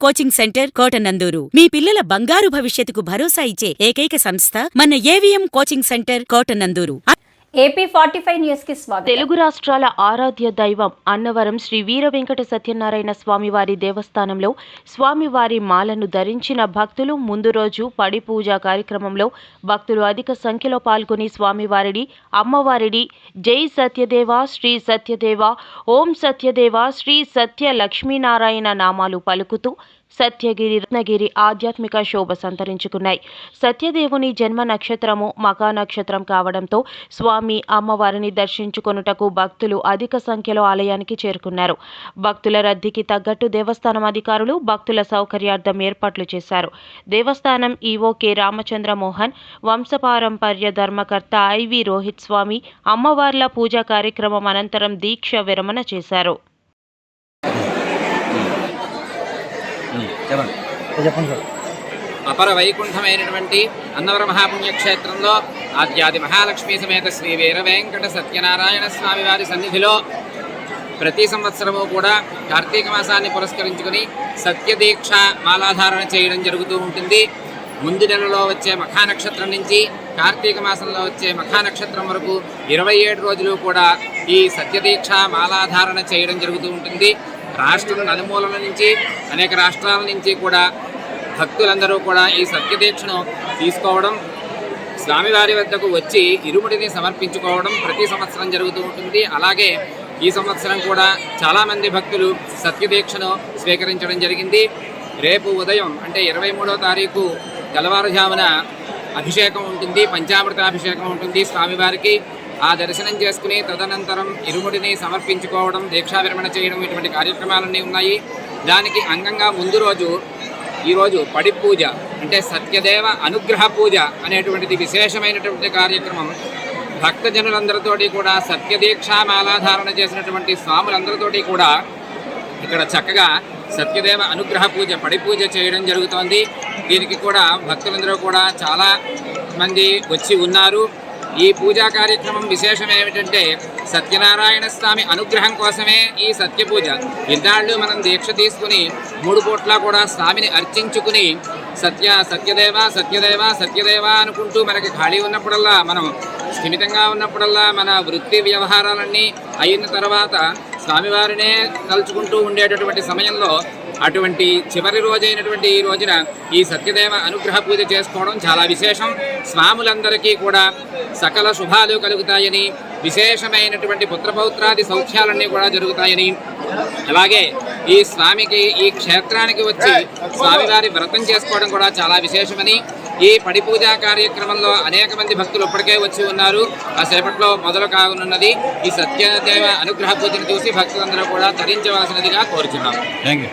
Coaching centre Kotananduru. మీ పిల్లల బంగారు భవిష్యత్తుకు భరోసా ఇచ్చే ఏకైక సంస్థ మన AVM coaching centre Kotananduru. AP forty five న్యూస్కి స్వాగతం. తెలుగు రాష్ట్రాల ఆరాధ్య దైవం అన్నవరం శ్రీ వీర వెంకట సత్యనారాయణ స్వామివారి దేవస్థానంలో స్వామివారి మాలను ధరించిన భక్తులు ముందు రోజు పడి పూజ కార్యక్రమంలో భక్తులు అధిక సంఖ్యలో పాల్గొని స్వామివారిని అమ్మవారిని జై సత్యదేవ శ్రీ సత్యదేవ ఓం సత్యదేవ శ్రీ సత్య లక్ష్మీనారాయణ నామాలు పలుకుతూ సత్యగిరి రత్నగిరి ఆధ్యాత్మిక శోభ సంతరించుకున్నాయి. సత్యదేవుని జన్మ నక్షత్రము మకా నక్షత్రం కావడంతో స్వామి అమ్మవారిని దర్శించుకొనుటకు భక్తులు అధిక సంఖ్యలో ఆలయానికి చేరుకున్నారు. భక్తుల రద్దీకి తగ్గట్టు దేవస్థానం అధికారులు భక్తుల సౌకర్యార్థం ఏర్పాట్లు చేశారు. దేవస్థానం ఈవో కె. రామచంద్ర మోహన్ వంశపారంపర్య ధర్మకర్త ఐవి రోహిత్ స్వామి అమ్మవార్ల పూజా కార్యక్రమం అనంతరం దీక్ష విరమణ చేశారు. చెప్పండి చెప్పండి. సార్. అపర వైకుంఠమైనటువంటి అన్నవర మహాపుణ్యక్షేత్రంలో ఆద్యాది మహాలక్ష్మి సమేత శ్రీ వీర వెంకట సత్యనారాయణ స్వామి వారి సన్నిధిలో ప్రతి సంవత్సరము కూడా కార్తీక మాసాన్ని పురస్కరించుకుని సత్యదీక్ష మాలాధారణ చేయడం జరుగుతూ ఉంటుంది. ముందు నెలలో వచ్చే మఖానక్షత్రం నుంచి కార్తీక మాసంలో వచ్చే మఖానక్షత్రం వరకు ఇరవై ఏడు రోజులు కూడా ఈ సత్యదీక్ష మాలాధారణ చేయడం జరుగుతూ ఉంటుంది. రాష్ట్రం నలుమూలల నుంచి అనేక రాష్ట్రాల నుంచి కూడా భక్తులందరూ కూడా ఈ సత్యదీక్షను తీసుకోవడం స్వామివారి వద్దకు వచ్చి ఇరుముడిని సమర్పించుకోవడం ప్రతి సంవత్సరం జరుగుతూ ఉంటుంది. అలాగే ఈ సంవత్సరం కూడా చాలామంది భక్తులు సత్యదీక్షను స్వీకరించడం జరిగింది. రేపు ఉదయం అంటే ఇరవై మూడో తారీఖు తెల్లవారుజామున అభిషేకం ఉంటుంది పంచామృత అభిషేకం ఉంటుంది స్వామివారికి. ఆ దర్శనం చేసుకుని తదనంతరం ఇరుముడిని సమర్పించుకోవడం దీక్షా విరమణ చేయడం ఇటువంటి కార్యక్రమాలన్నీ ఉన్నాయి. దానికి అంగంగా ముందు రోజు ఈరోజు పడి పూజ అంటే సత్యదేవ అనుగ్రహ పూజ అనేటువంటిది విశేషమైనటువంటి కార్యక్రమం. భక్తజనులందరితోటి కూడా సత్యదీక్షా మాలాధారణ చేసినటువంటి స్వాములందరితోటి కూడా ఇక్కడ చక్కగా సత్యదేవ అనుగ్రహ పూజ పడి పూజ చేయడం జరుగుతోంది. దీనికి కూడా భక్తులందరూ కూడా చాలా మంది వచ్చి ఉన్నారు. ఈ పూజా కార్యక్రమం విశేషం ఏమిటంటే సత్యనారాయణ స్వామి అనుగ్రహం కోసమే ఈ సత్యపూజ. ఇన్నాళ్ళు మనం దీక్ష తీసుకుని మూడు పూట్ల కూడా స్వామిని అర్చించుకుని సత్య సత్యదేవ సత్యదేవ సత్యదేవ అనుకుంటూ మనకి ఖాళీ ఉన్నప్పుడల్లా మనం స్థిమితంగా ఉన్నప్పుడల్లా మన వృత్తి వ్యవహారాలన్నీ అయిన తర్వాత స్వామివారినే తలుచుకుంటూ ఉండేటటువంటి సమయంలో అటువంటి చివరి రోజైనటువంటి ఈ రోజున ఈ సత్యదేవ అనుగ్రహ పూజ చేసుకోవడం చాలా విశేషం. స్వాములందరికీ కూడా సకల శుభాలు కలుగుతాయని విశేషమైనటువంటి పుత్రపౌత్రాది సౌఖ్యాలన్నీ కూడా జరుగుతాయని. అలాగే ఈ స్వామికి ఈ క్షేత్రానికి వచ్చి స్వామివారి వ్రతం చేసుకోవడం కూడా చాలా విశేషమని ఈ పడి పూజా కార్యక్రమంలో అనేక మంది భక్తులు ఇప్పటికే వచ్చి ఉన్నారు. కాసేపట్లో మొదలు కానున్నది ఈ సత్యదేవ అనుగ్రహ పూజను చూసి భక్తులందరూ కూడా తరించవలసినదిగా కోరుచున్నాం. Thank you